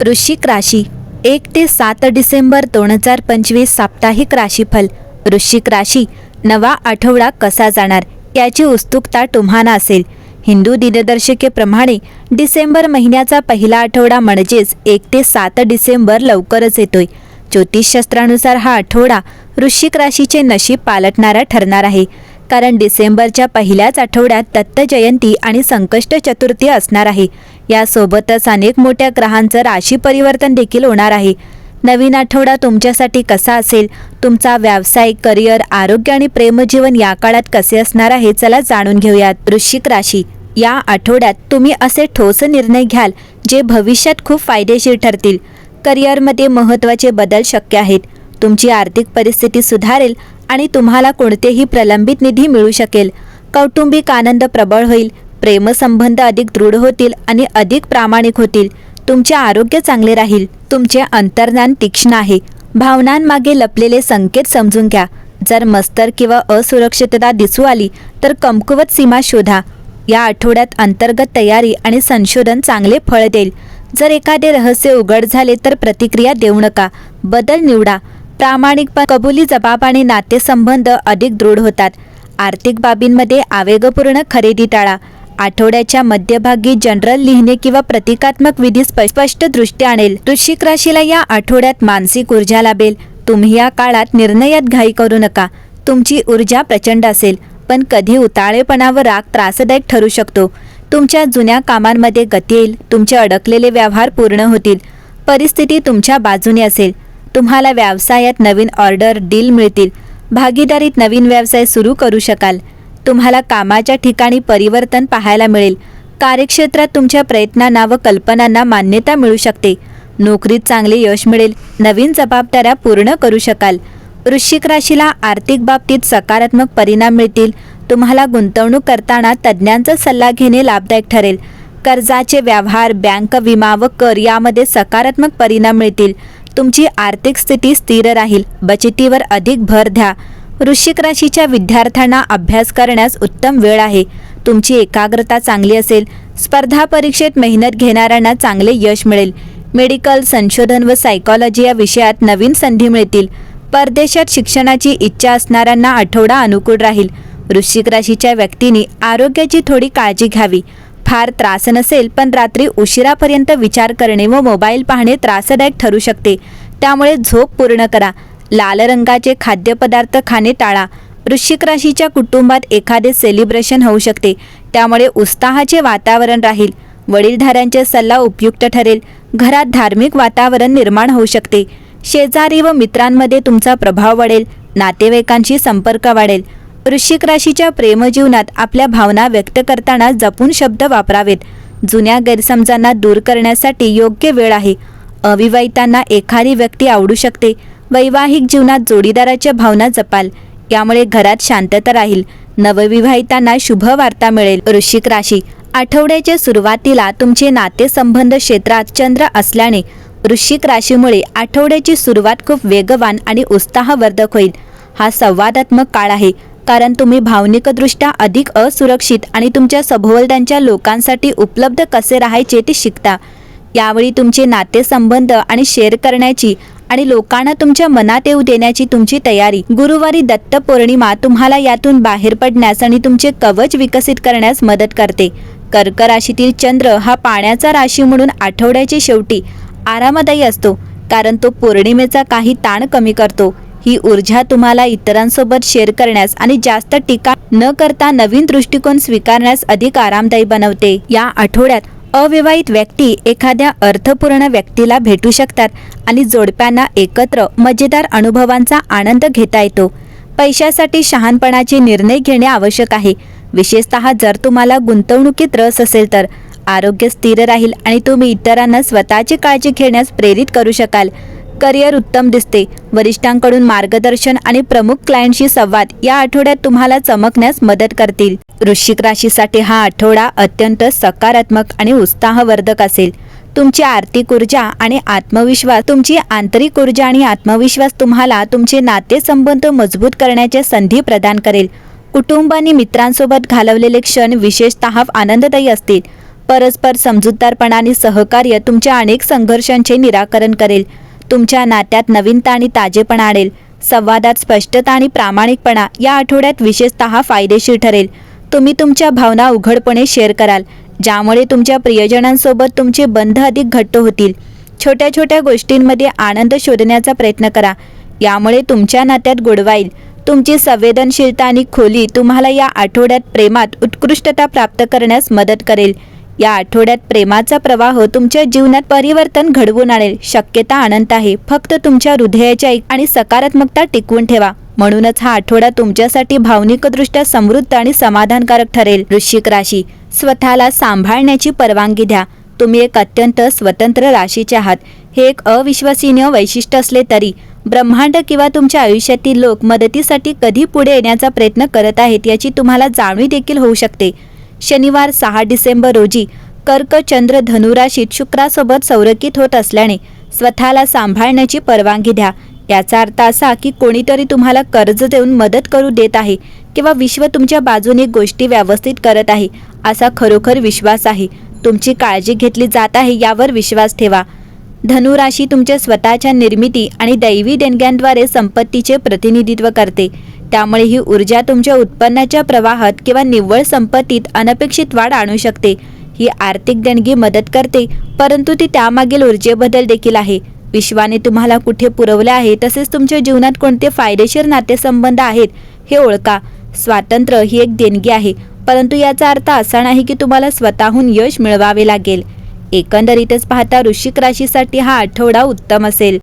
वृश्चिक राशी. एक ते सात डिसेंबर दोन हजार पंचवीस साप्ताहिक राशीफल. वृश्चिक राशी नवा आठवडा कसा जाणार याची उत्सुकता तुम्हाला असेल. हिंदू दिनदर्शिकेप्रमाणे डिसेंबर महिन्याचा पहिला आठवडा म्हणजेच एक ते सात डिसेंबर लवकरच येतोय. ज्योतिषशास्त्रानुसार हा आठवडा वृश्चिक राशीचे नशीब पालटणारा ठरणार आहे. कारण डिसेंबरच्या पहिल्याच आठवड्यात दत्त जयंती आणि संकष्ट चतुर्थी असणार आहे. यासोबतच अनेक मोठ्या ग्रहांचं राशी परिवर्तन देखील होणार आहे. नवीन आठवडा तुमच्यासाठी कसा असेल? तुमचा व्यावसायिक करिअर आरोग्य आणि प्रेमजीवन या काळात कसे असणार आहे? चला जाणून घेऊयात. वृश्चिक राशी. या आठवड्यात तुम्ही असे ठोस निर्णय घ्याल जे भविष्यात खूप फायदेशीर ठरतील. करिअरमध्ये महत्त्वाचे बदल शक्य आहेत. तुमची आर्थिक परिस्थिती सुधारेल आणि तुम्हाला कोणतेही प्रलंबित निधी मिळू शकेल. कौटुंबिक आनंद प्रबळ होईल प्रेमसंबंध अधिक दृढ होतील आणि अधिक प्रामाणिक होतील. तुमचे आरोग्य चांगले राहील तुमचे अंतर्ज्ञान तीक्ष्ण आहे. भावनांमागे लपलेले संकेत समजून घ्या. जर मस्तर किंवा असुरक्षितता दिसू आली तर कमकुवत सीमा शोधा. या आठवड्यात अंतर्गत तयारी आणि संशोधन चांगले फळ देईल. जर एखादे रहस्य उघड झाले तर प्रतिक्रिया देऊ नका. बदल निवडा. प्रामाणिकपण कबुली जबाब आणि नातेसंबंध अधिक दृढ होतात. आर्थिक बाबींमध्ये आवेगपूर्ण खरेदी टाळा. आठवड्याच्या मध्यभागी जनरल लिहिणे किंवा प्रतिकात्मक विधी स्प- स्पष्ट दृष्टी आणेल. वृश्चिक राशीला या आठवड्यात मानसिक ऊर्जा लाभेल. तुम्ही या काळात निर्णयात घाई करू नका. तुमची ऊर्जा प्रचंड असेल पण कधी उताळेपणा व राग त्रासदायक ठरू शकतो. तुमच्या जुन्या कामांमध्ये गती येईल तुमचे अडकलेले व्यवहार पूर्ण होतील. परिस्थिती तुमच्या बाजूने असेल. तुम्हाला व्यवसायात नवीन ऑर्डर डील मिळतील. भागीदारीत नवीन व्यवसाय सुरू करू शकाल. तुम्हाला कामाच्या ठिकाणी परिवर्तन पाहायला मिळेल. कार्यक्षेत्रात तुमच्या प्रयत्नांना व कल्पनांना मान्यता मिळू शकते. नोकरीत चांगले यश मिळेल. नवीन जबाबदाऱ्या पूर्ण करू शकाल. वृश्चिक राशीला आर्थिक बाबतीत सकारात्मक परिणाम मिळतील. तुम्हाला गुंतवणूक करताना तज्ज्ञांचा सल्ला घेणे लाभदायक ठरेल. कर्जाचे व्यवहार बँक विमा व कर यामध्ये सकारात्मक परिणाम मिळतील. तुमची आर्थिक स्थिती स्थिर राहील. बचतीवर अधिक भर द्या. वृश्चिक राशीच्या विद्यार्थ्यांना अभ्यास करण्यास उत्तम वेळ आहे. तुमची एकाग्रता चांगली असेल. स्पर्धा परीक्षेत मेहनत घेणाऱ्यांना चांगले यश मिळेल. मेडिकल संशोधन व सायकॉलॉजी या विषयात नवीन संधी मिळतील. परदेशात शिक्षणाची इच्छा असणाऱ्यांना आठवडा अनुकूल राहील. वृश्चिक राशीच्या व्यक्तींनी आरोग्याची थोडी काळजी घ्यावी. फार त्रास नसेल पण रात्री उशिरापर्यंत विचार करणे व मोबाईल पाहणे त्रासदायक ठरू शकते. त्यामुळे झोप पूर्ण करा. लाल रंगाचे खाद्यपदार्थ खाणे टाळा. वृश्चिक राशीच्या कुटुंबात एखादे सेलिब्रेशन होऊ शकते. त्यामुळे उत्साहाचे वातावरण राहील. वडीलधाऱ्यांचे सल्ला उपयुक्त ठरेल. घरात धार्मिक वातावरण निर्माण होऊ शकते. शेजारी व मित्रांमध्ये तुमचा प्रभाव वाढेल. नातेवाईकांशी संपर्क वाढेल. वृश्चिक राशीच्या प्रेमजीवनात आपल्या भावना व्यक्त करताना जपून शब्द वापरावेत. जुन्या गैरसमजांना दूर करण्यासाठी योग्य वेळ आहे. अविवाहितांना एखादी व्यक्ती आवडू शकते. वैवाहिक जीवनात जोडीदाराच्या भावना जपाल. यामुळे घरात शांतता राहील. नवविवाहितांना शुभ वार्ता मिळेल. वृश्चिक राशी. आठवड्याच्या सुरुवातीला तुमचे नातेसंबंध क्षेत्रात चंद्र असल्याने वृश्चिक राशीमुळे आठवड्याची सुरुवात खूप वेगवान आणि उत्साहवर्धक होईल. हा संवादात्मक काळ आहे. कारण तुम्ही भावनिकदृष्ट्या अधिक असुरक्षित आणि तुमच्या सभोवलत्यांच्या लोकांसाठी उपलब्ध कसे राहायचे ते शिकता. यावेळी तुमचे नातेसंबंध आणि शेअर करण्याची आणि लोकांना तुमच्या मनात येऊ देण्याची तुमची तयारी. गुरुवारी दत्त पौर्णिमा तुम्हाला यातून बाहेर पडण्यास आणि तुमचे कवच विकसित करण्यास मदत करते. कर्क राशीतील चंद्र हा पाण्याचा राशी म्हणून आठवड्याच्या शेवटी आरामदायी असतो कारण तो पौर्णिमेचा काही ताण कमी करतो. ही ऊर्जा तुम्हाला इतरांसोबत शेअर करण्यास आणि जास्त टीका न करता नवीन दृष्टिकोन स्वीकारण्यास अधिक आरामदायी बनवते. या आठवड्यात अविवाहित व्यक्ती एखाद्या अर्थपूर्ण व्यक्तीला भेटू शकतात आणि जोडप्यांना एकत्र मजेदार अनुभवांचा आनंद घेता येतो. पैशासाठी शहाणपणाचे निर्णय घेणे आवश्यक आहे. विशेषतः जर तुम्हाला गुंतवणुकीत रस असेल तर आरोग्य स्थिर राहील आणि तुम्ही इतरांना स्वतःची काळजी घेण्यास प्रेरित करू शकाल. करिअर उत्तम दिसते. वरिष्ठांकडून मार्गदर्शन आणि प्रमुख क्लायंटशी संवाद या आठवड्यात तुम्हाला चमकण्यास मदत करतील. वृश्चिक राशीसाठी हा आठवडा अत्यंत सकारात्मक आणि उत्साहवर्धक असेल. तुमची आर्थिक ऊर्जा आणि आत्मविश्वास तुमची आंतरिक ऊर्जा आणि आत्मविश्वास तुम्हाला तुमचे नातेसंबंध मजबूत करण्याच्या संधी प्रदान करेल. कुटुंब आणि मित्रांसोबत घालवलेले क्षण विशेषतः आनंददायी असतील. परस्पर समजूतदारपणा आणि सहकार्य तुमच्या अनेक संघर्षांचे निराकरण करेल. तुमच्या नात्यात नवीनता आणि ताजेपणा आणेल. संवादात स्पष्टता आणि प्रामाणिकपणा या आठवड्यात विशेषतः फायदेशीर ठरेल. तुम्ही तुमच्या भावना उघडपणे शेअर कराल ज्यामुळे तुमच्या प्रियजनांसोबत तुमचे बंध अधिक घट्ट होतील. छोट्या छोट्या गोष्टींमध्ये आनंद शोधण्याचा प्रयत्न करा. यामुळे तुमच्या नात्यात गुडवाईल. तुमची संवेदनशीलता आणि खोली तुम्हाला या आठवड्यात प्रेमात उत्कृष्टता प्राप्त करण्यास मदत करेल. या आठवड्यात प्रेमाचा प्रवाह तुमच्या जीवनात परिवर्तन घडवून आणेल. शक्यता अनंत आहे. फक्त तुमच्या हृदयाच्या आणि सकारात्मकता टिकवून ठेवा. म्हणूनच हा आठवडा तुमच्यासाठी भावनिकदृष्ट्या समृद्ध आणि समाधानकारक ठरेल. वृश्चिक राशी स्वतःला सांभाळण्याची परवानगी द्या. तुम्ही एक अत्यंत स्वतंत्र राशीचे आहात. हे एक अविश्वसनीय वैशिष्ट्य असले तरी ब्रह्मांड किंवा तुमच्या आयुष्यातील लोक मदतीसाठी कधी पुढे येण्याचा प्रयत्न करत आहेत याची तुम्हाला जाणीव देखील होऊ शकते. शनिवार सहा डिसेंबर रोजी कर्क चंद्र धनुराशीत शुक्रासोबत संरकित होत असल्याने स्वतःला सांभाळण्याची परवानगी द्या. याचा अर्थ असा की कोणीतरी तुम्हाला कर्ज देऊन मदत करू देत आहे किंवा विश्व तुमच्या बाजूने गोष्टी व्यवस्थित करत आहे असा खरोखर विश्वास आहे. तुमची काळजी घेतली जात आहे यावर विश्वास ठेवा. धनुराशी तुमच्या स्वतःच्या निर्मिती आणि दैवी देणग्यांद्वारे संपत्तीचे प्रतिनिधित्व करते. त्यामुळे ही ऊर्जा तुमच्या उत्पन्नाच्या प्रवाहात किंवा निव्वळ संपत्तीत अनपेक्षित वाढ आणू शकते. ही आर्थिक देणगी मदत करते परंतु ती त्यामागील ऊर्जेबद्दल देखील आहे. विश्वाने तुम्हाला कुठे पुरवले आहे तसेच तुमच्या जीवनात कोणते फायदेशीर नातेसंबंध आहेत हे ओळखा. स्वातंत्र्य ही एक देणगी आहे परंतु याचा अर्थ असा नाही की तुम्हाला स्वतःहून यश मिळवावे लागेल. एकंदरीतच पाहता वृश्चिक राशीसाठी हा आठवडा उत्तम असेल.